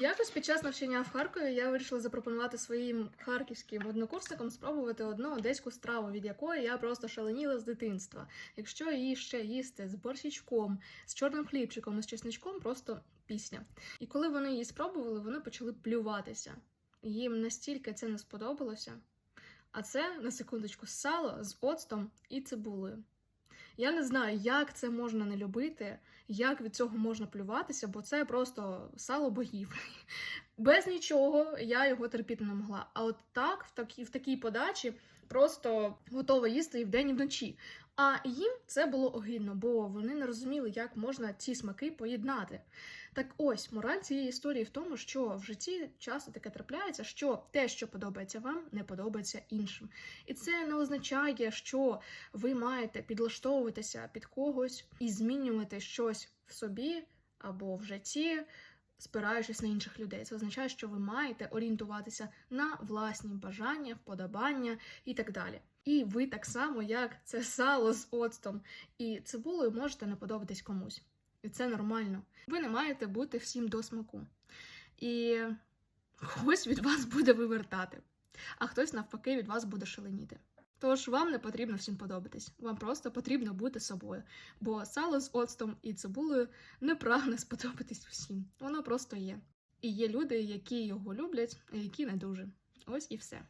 Якось під час навчання в Харкові я вирішила запропонувати своїм харківським однокурсникам спробувати одну одеську страву, від якої я просто шаленіла з дитинства. Якщо її ще їсти з борщичком, з чорним хлібчиком і з чесничком, просто пісня. І коли вони її спробували, вони почали плюватися. Їм настільки це не сподобалося. А це на секундочку сало з оцтом і цибулею. Я не знаю, як це можна не любити, як від цього можна плюватися, бо це просто сало богів. Без нічого я його терпіти не могла. А от так, в такій, в такій подачі, просто готова їсти і вдень, і вночі. А їм це було огидно, бо вони не розуміли, як можна ці смаки поєднати. Так ось мораль цієї історії в тому, що в житті часто таке трапляється, що те, що подобається вам, не подобається іншим. І це не означає, що ви маєте підлаштовуватися під когось і змінювати щось в собі або в житті, спираючись на інших людей. Це означає, що ви маєте орієнтуватися на власні бажання, вподобання і так далі. І ви так само, як це сало з оцтом і цибулею, можете не подобатись комусь. І це нормально. Ви не маєте бути всім до смаку. І хтось від вас буде вивертати, а хтось навпаки від вас буде шаленіти. Тож вам не потрібно всім подобатись, вам просто потрібно бути собою, бо сало з оцтом і цибулею не прагне сподобатись всім. Воно просто є. І є люди, які його люблять, а які не дуже. Ось і все.